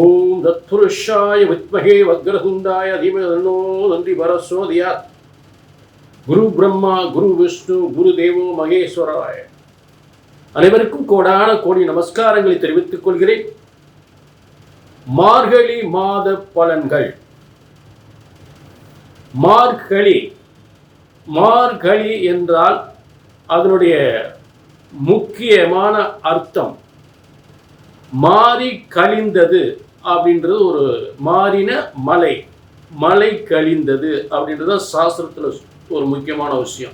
ஓம் தத்புருஷாய வித்மகே வக்ரதுண்டாய தீமதன்னோ நன்றி பரஸ்வதியாத் குரு பிரம்மா குரு விஷ்ணு குரு தேவோ மகேஸ்வராய அனைவருக்கும் கோடான கோடி நமஸ்காரங்களை தெரிவித்துக் கொள்கிறேன். மார்கழி மாத பலன்கள். மார்கழி மார்கழி என்றால் அதனுடைய முக்கியமான அர்த்தம். மாறி கழிந்தது அப்படின்றது ஒரு மாறின மலை. மலை கழிந்தது அப்படின்றது சாஸ்திரத்தில் ஒரு முக்கியமான விஷயம்.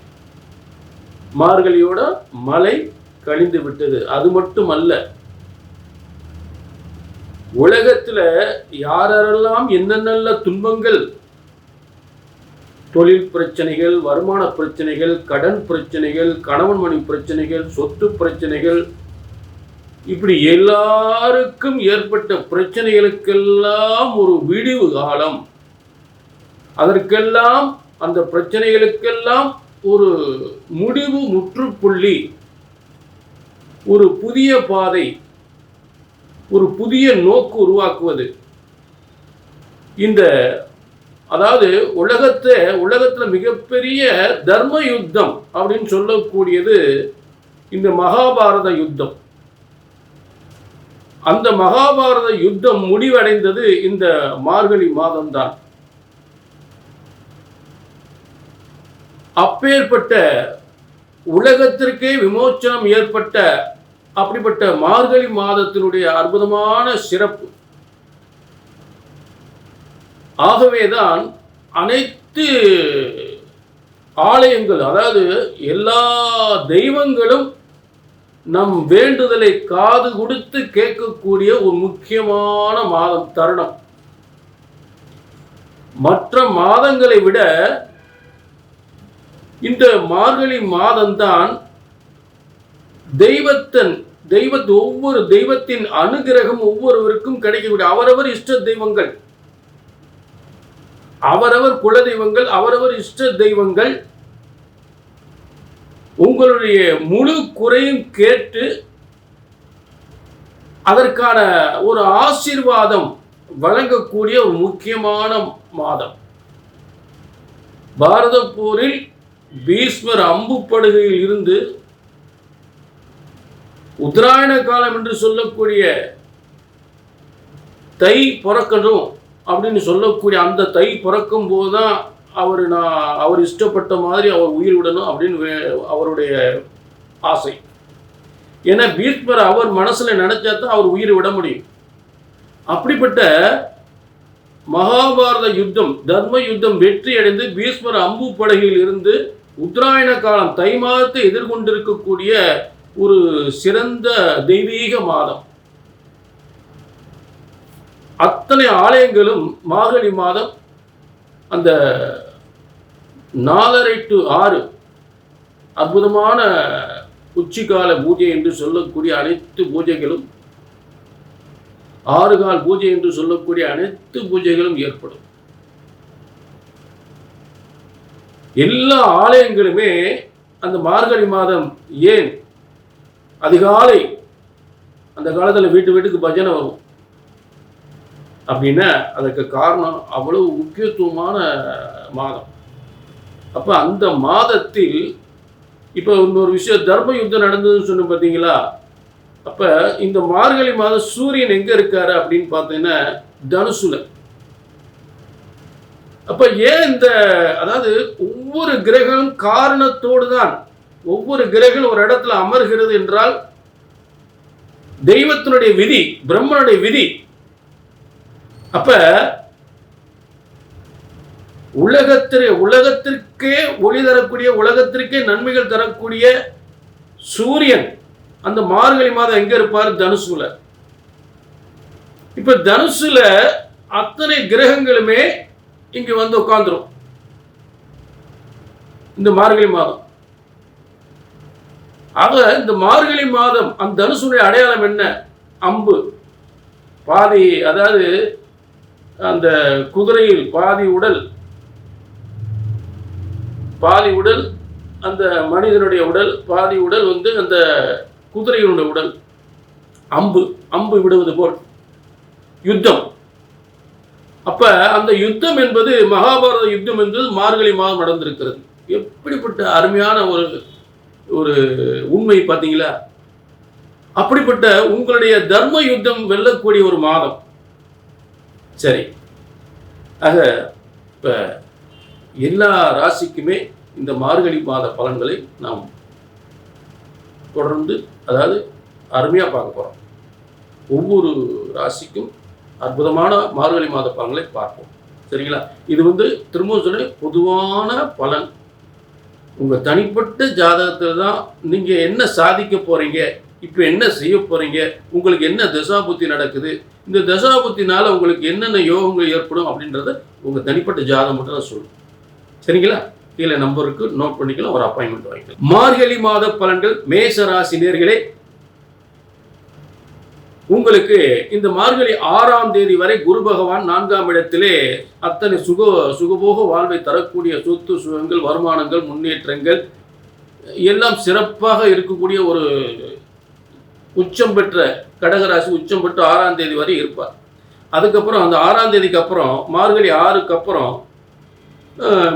மார்கழியோட மலை கழிந்து விட்டது. அது மட்டும் அல்ல உலகத்துல யாரெல்லாம் என்னென்ன துன்பங்கள் தொழில் பிரச்சனைகள் வருமான பிரச்சனைகள் கடன் பிரச்சனைகள் கணவன் மணி பிரச்சனைகள் சொத்து பிரச்சனைகள் இப்படி எல்லாருக்கும் ஏற்பட்ட பிரச்சனைகளுக்கெல்லாம் ஒரு விடிவு காலம். அதற்கெல்லாம் அந்த பிரச்சனைகளுக்கெல்லாம் ஒரு முடிவு முற்றுப்புள்ளி ஒரு புதிய பாதை ஒரு புதிய நோக்கு உருவாக்குவது. இந்த அதாவது உலகத்தை உலகத்தில் மிகப்பெரிய தர்ம யுத்தம் அப்படின்னு சொல்லக்கூடியது இந்த மகாபாரத யுத்தம். அந்த மகாபாரத யுத்தம் முடிவடைந்தது இந்த மார்கழி மாதம்தான். அப்பேற்பட்ட உலகத்திற்கே விமோச்சனம் ஏற்பட்ட அப்படிப்பட்ட மார்கழி மாதத்தினுடைய அற்புதமான சிறப்பு. ஆகவேதான் அனைத்து ஆலயங்கள் அதாவது எல்லா தெய்வங்களும் நம் வேண்டுதலை காது கொடுத்து கேட்கக்கூடிய ஒரு முக்கியமான மாதம் தருணம். மற்ற மாதங்களை விட இந்த மார்கழி மாதம்தான் தெய்வத்தன் தெய்வ ஒவ்வொரு தெய்வத்தின் அனுகிரகம் ஒவ்வொருவருக்கும் கிடைக்கக்கூடிய. அவரவர் இஷ்ட தெய்வங்கள். அவரவர் குல தெய்வங்கள் அவரவர் இஷ்ட தெய்வங்கள் உங்களுடைய முழு குறையும் கேட்டு அதற்கான ஒரு ஆசீர்வாதம் வழங்கக்கூடிய ஒரு முக்கியமான மாதம். பாரத போரில் பீஸ்மர் அம்புப்படுகையில் இருந்து உத்தராயண காலம் என்று சொல்லக்கூடிய தை பிறக்கணும் அப்படின்னு சொல்லக்கூடிய அந்த தை பிறக்கும் போது தான் அவர் நான் அவர் இஷ்டப்பட்ட மாதிரி அவர் உயிர் விடணும் அப்படின்னு அவருடைய ஆசை. ஏன்னா பீஷ்மர் அவர் மனசில் நினைச்சா தான் அவர் உயிர் விட முடியும். அப்படிப்பட்ட மகாபாரத யுத்தம் தர்ம யுத்தம் வெற்றி அடைந்து பீஷ்மர் அம்பு படகில் இருந்து உத்தராயண காலம் தை மாதத்தை எதிர்கொண்டிருக்கக்கூடிய ஒரு சிறந்த தெய்வீக மாதம். அத்தனை ஆலயங்களும் மார்கழி மாதம் அந்த நாலரை டு ஆறு அற்புதமான உச்சிகால பூஜை என்று சொல்லக்கூடிய அனைத்து பூஜைகளும் ஆறு கால் பூஜை என்று சொல்லக்கூடிய அனைத்து பூஜைகளும் ஏற்படும். எல்லா ஆலயங்களுமே அந்த மார்கழி மாதம் ஏன்? அதிகாலை அந்த காலத்தில் வீட்டு வீட்டுக்கு பஜனை வரும். அப்படின்னா அதுக்கு காரணம் அவ்வளவு முக்கியத்துவமான மாதம். அப்போ அந்த மாதத்தில் இப்போ இன்னொரு விஷயம் தர்ம யுத்தம் நடந்ததுன்னு சொன்ன பார்த்தீங்களா அப்போ இந்த மார்கழி மாதம் சூரியன் எங்கே இருக்காரு அப்படின்னு பார்த்தீங்கன்னா தனுசுல. அப்போ ஏன் இந்த அதாவது ஒவ்வொரு கிரகம் காரணத்தோடு தான் ஒவ்வொரு கிரகம் ஒரு இடத்துல அமர்கிறது என்றால் தெய்வத்தினுடைய விதி பிரம்மனுடைய விதி அப்ப உலகத்திற்கு உலகத்திற்கே ஒளி தரக்கூடிய உலகத்திற்கே நன்மைகள் தரக்கூடிய சூரியன் அந்த மார்கழி மாதம் எங்க இருப்பார்? தனுசுல. இப்ப தனுசுல அத்தனை கிரகங்களுமே இங்க வந்து உட்கார்ந்துரும். இந்த மார்கழி மாதம். ஆக இந்த மார்கழி மாதம் அந்த தனுசுடைய அடையாளம் என்ன? அம்பு. பாதி அதாவது அந்த குதிரையில் பாதி உடல் பாதி உடல் அந்த மனிதனுடைய உடல் பாதி உடல் வந்து அந்த குதிரையினுடைய உடல். அம்பு அம்பு விடுவது போல். யுத்தம். அப்ப அந்த யுத்தம் என்பது மகாபாரத யுத்தம் என்பது மார்கழி மாதம் நடந்திருக்கிறது. எப்படிப்பட்ட அருமையான ஒரு ஒரு உண்மை பார்த்தீங்களா? அப்படிப்பட்ட உங்களுடைய தர்ம யுத்தம் வெல்லக்கூடிய ஒரு மாதம். சரி. ஆக இப்போ எல்லா ராசிக்குமே இந்த மார்கழி மாத பலன்களை நாம் தொடர்ந்து அதாவது அருமையாக பார்க்க போகிறோம் ஒவ்வொரு ராசிக்கும் அற்புதமான மார்கழி மாத பலன்களை பார்ப்போம். சரிங்களா? இது வந்து திரும்பவும் சொல்லி பொதுவான பலன். உங்கள் தனிப்பட்ட ஜாதகத்தில் தான் நீங்கள் என்ன சாதிக்க போகிறீங்க இப்போ என்ன செய்ய போகிறீங்க உங்களுக்கு என்ன தசாபுத்தி நடக்குது? இந்த தசாபுத்தினால் உங்களுக்கு என்னென்ன யோகங்கள் ஏற்படும் அப்படின்றத உங்கள் தனிப்பட்ட ஜாதகம் மட்டும் தான் சொல்லும். சரிங்களா? கீழே நம்பருக்கு நோட் பண்ணிக்கலாம். ஒரு அப்பாயின்மெண்ட் வாங்கிக்கலாம். மார்கழி மாத பலன்கள் மேச ராசி நேர்களே உங்களுக்கு இந்த மார்கழி ஆறாம் தேதி வரை குரு பகவான் நான்காம் இடத்திலே அத்தனை சுக சுகபோக வாழ்வை தரக்கூடிய சொத்து சுகங்கள் வருமானங்கள் முன்னேற்றங்கள் எல்லாம் சிறப்பாக இருக்கக்கூடிய ஒரு உச்சம் பெற்ற கடகராசி உச்சம் பெற்று ஆறாம் தேதி வரை இருப்பார். அதுக்கப்புறம் அந்த ஆறாம் தேதிக்கு அப்புறம் மார்கழி ஆறுக்கு அப்புறம்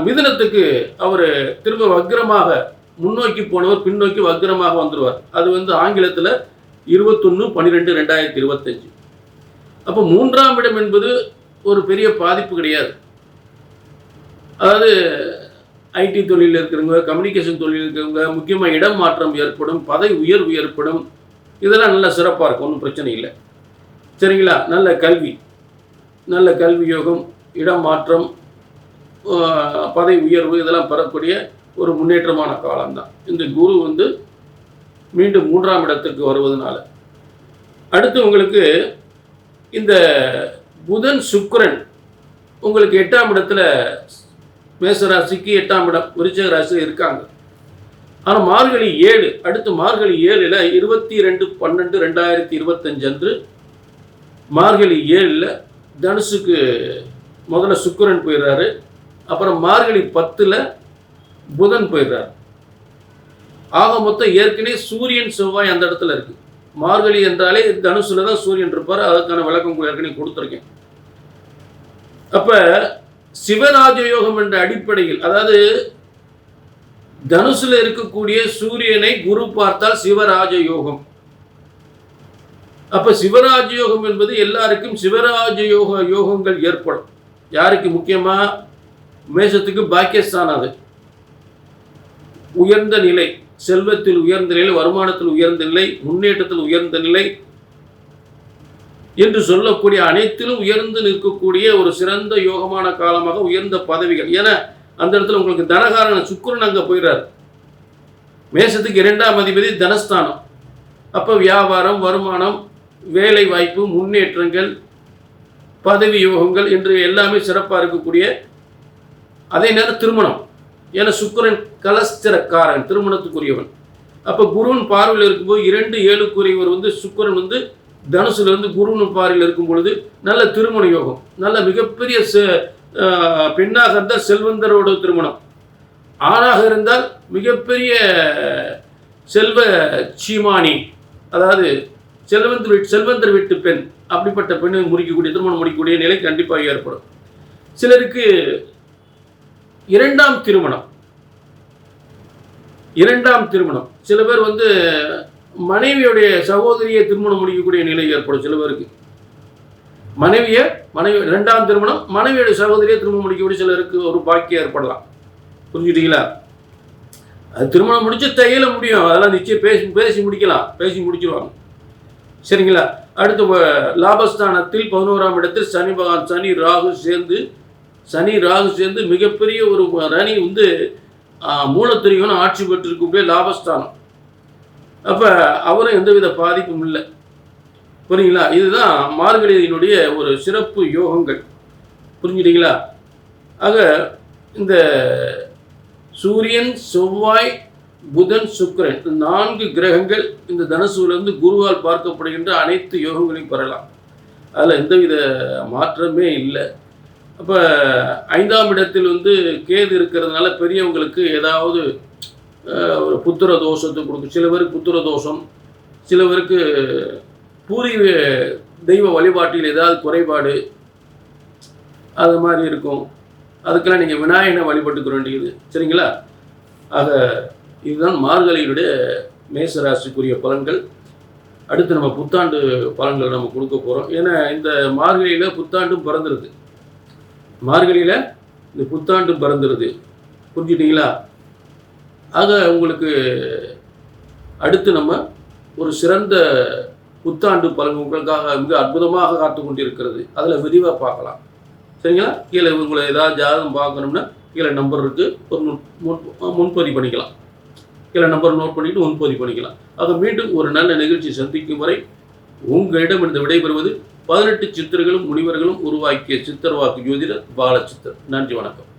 மிதுனத்துக்கு அவர் திரும்ப வக்ரமாக முன்னோக்கி போனவர் பின்னோக்கி வக்ரமாக வந்துடுவார் அது வந்து ஆங்கிலத்தில் இருபத்தொன்று பன்னிரெண்டு ரெண்டாயிரத்தி இருபத்தஞ்சு. அப்போ மூன்றாம் இடம் என்பது ஒரு பெரிய பாதிப்பு கிடையாது. அதாவது ஐடி தொழிலில் இருக்கிறவங்க கம்யூனிகேஷன் தொழிலில் இருக்கிறவங்க முக்கியமாக இடம் மாற்றம் ஏற்படும் பதவி உயர்வு ஏற்படும் இதெல்லாம் நல்ல சிறப்பாக இருக்கும் ஒன்றும் பிரச்சனை இல்லை. சரிங்களா? நல்ல கல்வி. நல்ல கல்வி யோகம் இடம் மாற்றம் பதவி உயர்வு இதெல்லாம் பெறக்கூடிய ஒரு முன்னேற்றமான காலம்தான். இந்த குரு வந்து மீண்டும் மூன்றாம் இடத்துக்கு வருவதனால. அடுத்து உங்களுக்கு இந்த புதன் சுக்கரன் உங்களுக்கு எட்டாம் இடத்துல மேசராசிக்கு எட்டாம் இடம் விருச்சக ராசியில் இருக்காங்க. ஆனால் மார்கழி ஏழு அடுத்து மார்கழி ஏழில் இருபத்தி ரெண்டு பன்னெண்டு ரெண்டாயிரத்தி இருபத்தஞ்சு அன்று மார்கழி ஏழில் தனுசுக்கு முதல்ல சுக்கரன் போயிடுறாரு. அப்புறம் மார்கழி பத்தில் புதன் போயிடுறாரு. ஆக மொத்தம் ஏற்கனவே சூரியன் செவ்வாய் அந்த இடத்துல இருக்கு. மார்கழி என்றாலே தனுசுல தான் சூரியன் இருப்பார். அதுக்கான விளக்கம் ஏற்கனவே கொடுத்துருக்கேன். அப்போ சிவராஜயோகம் என்ற அடிப்படையில் அதாவது தனுசுல இருக்கக்கூடிய சூரியனை குரு பார்த்தால் சிவராஜ யோகம் அப்ப சிவராஜ யோகம் என்பது எல்லாருக்கும் சிவராஜ யோக யோகங்கள் ஏற்படும். யாருக்கு முக்கியமா? மேஷத்துக்கு பாக்கியஸ்தான் அது உயர்ந்த நிலை செல்வத்தில் உயர்ந்த நிலை வருமானத்தில் உயர்ந்த நிலை முன்னேற்றத்தில் உயர்ந்த நிலை என்று சொல்லக்கூடிய அனைத்திலும் உயர்ந்து நிற்கக்கூடிய ஒரு சிறந்த யோகமான காலமாக உயர்ந்த பதவிகள். ஏன்னா அந்த இடத்துல உங்களுக்கு தனகாரன சுக்கிரன் அங்கே போயிடுறாரு மேசத்துக்கு இரண்டாம் அதிபதி தனஸ்தானம். அப்போ வியாபாரம் வருமானம் வேலை வாய்ப்பு முன்னேற்றங்கள் பதவி யோகங்கள் என்று எல்லாமே சிறப்பாக இருக்கக்கூடிய அதே நேரம் திருமணம். ஏன்னா சுக்கரன் கலஸ்திரக்காரன் திருமணத்துக்குரியவன். அப்போ குருவின் பார்வையில் இருக்கும்போது இரண்டு ஏழுக்குரியவர் வந்து சுக்கரன் வந்து தனுசுலேருந்து குருவின் பார்வையில் இருக்கும் பொழுது நல்ல திருமண யோகம் நல்ல மிகப்பெரிய பெண்ணாக இருந்தால் செல்வந்தரோட திருமணம். ஆணாக இருந்தால் மிகப்பெரிய செல்வ சீமானி அதாவது செல்வந்தர் வீட்டு செல்வந்தர் வீட்டு பெண் அப்படிப்பட்ட பெண்ணை முடிக்கக்கூடிய திருமணம் முடிக்கக்கூடிய நிலை கண்டிப்பாக ஏற்படும். சிலருக்கு இரண்டாம் திருமணம். இரண்டாம் திருமணம். சில பேர் வந்து மனைவியுடைய சகோதரியை திருமணம் முடிக்கக்கூடிய நிலை ஏற்படும் சில பேருக்கு. மனைவியை மனைவி ரெண்டாம் திருமணம் மனைவியோட சகோதரியை திருமணம் முடிக்கக்கூடிய சிலருக்கு ஒரு பாக்கியம் ஏற்படலாம். புரிஞ்சுட்டீங்களா அது திருமணம் முடிச்சு தையல முடியும். அதெல்லாம் நிச்சயம் பேசி பேசி முடிக்கலாம். பேசி முடிச்சிருவாங்க. சரிங்களா? அடுத்து லாபஸ்தானத்தில் பதினோராம் இடத்தில் சனி பகவான் சனி ராகு சேர்ந்து சனி ராகு சேர்ந்து மிகப்பெரிய ஒரு ரணி வந்து மூலத்திரிகனும் ஆட்சி பெற்றிருக்கக்கூடிய லாபஸ்தானம். அப்போ அவரும் எந்தவித பாதிப்பும் இல்லை. புரியுங்களா இதுதான் மார்கழியினுடைய ஒரு சிறப்பு யோகங்கள். புரிஞ்சுட்டீங்களா? ஆக இந்த சூரியன் செவ்வாய் புதன் சுக்கரன் இந்த நான்கு கிரகங்கள் இந்த தனுசுலேருந்து குருவால் பார்க்கப்படுகின்ற அனைத்து யோகங்களையும் பெறலாம். அதில் எந்தவித மாற்றமே இல்லை. அப்போ ஐந்தாம் இடத்தில் வந்து கேது இருக்கிறதுனால பெரியவங்களுக்கு ஏதாவது ஒரு புத்திர தோஷத்தை கொடுக்கும். சில பேருக்கு புத்திர தோஷம் சில பேருக்கு பூரி தெய்வ வழிபாட்டில் ஏதாவது குறைபாடு அது மாதிரி இருக்கும். அதுக்கெல்லாம் நீங்கள் விநாயகனை வழிபட்டுக்க வேண்டியது. சரிங்களா? ஆக இதுதான் மார்கழியினுடைய மேசராசிக்குரிய பலன்கள். அடுத்து நம்ம புத்தாண்டு பலன்கள் நம்ம கொடுக்க போகிறோம் ஏன்னா இந்த மார்கழியில் புத்தாண்டும் பிறந்துருது மார்கழியில் இந்த புத்தாண்டும் பிறந்துருது புரிஞ்சுட்டீங்களா ஆக உங்களுக்கு அடுத்து நம்ம ஒரு சிறந்த புத்தாண்டு பலன் உங்களுக்காக மிக அற்புதமாக காத்து கொண்டிருக்கிறது. அதில் விரிவாக பார்க்கலாம். சரிங்களா? கீழே உங்களை ஏதாவது ஜாதகம் பார்க்கணும்னா கீழே நம்பர் இருக்குது ஒரு முன் முன் முன்பதிவு பண்ணிக்கலாம். கீழே நம்பர் நோட் பண்ணிவிட்டு முன்பதிவு பண்ணிக்கலாம். ஆக மீண்டும் ஒரு நல்ல நிகழ்ச்சி சந்திக்கும் வரை உங்களிடம் இருந்து விடைபெறுவது பதினெட்டு சித்தர்களும் முனிவர்களும் உருவாக்கிய சித்தர் வாக்கு ஜோதிடர் பாலச்சித்தர் நன்றி வணக்கம்.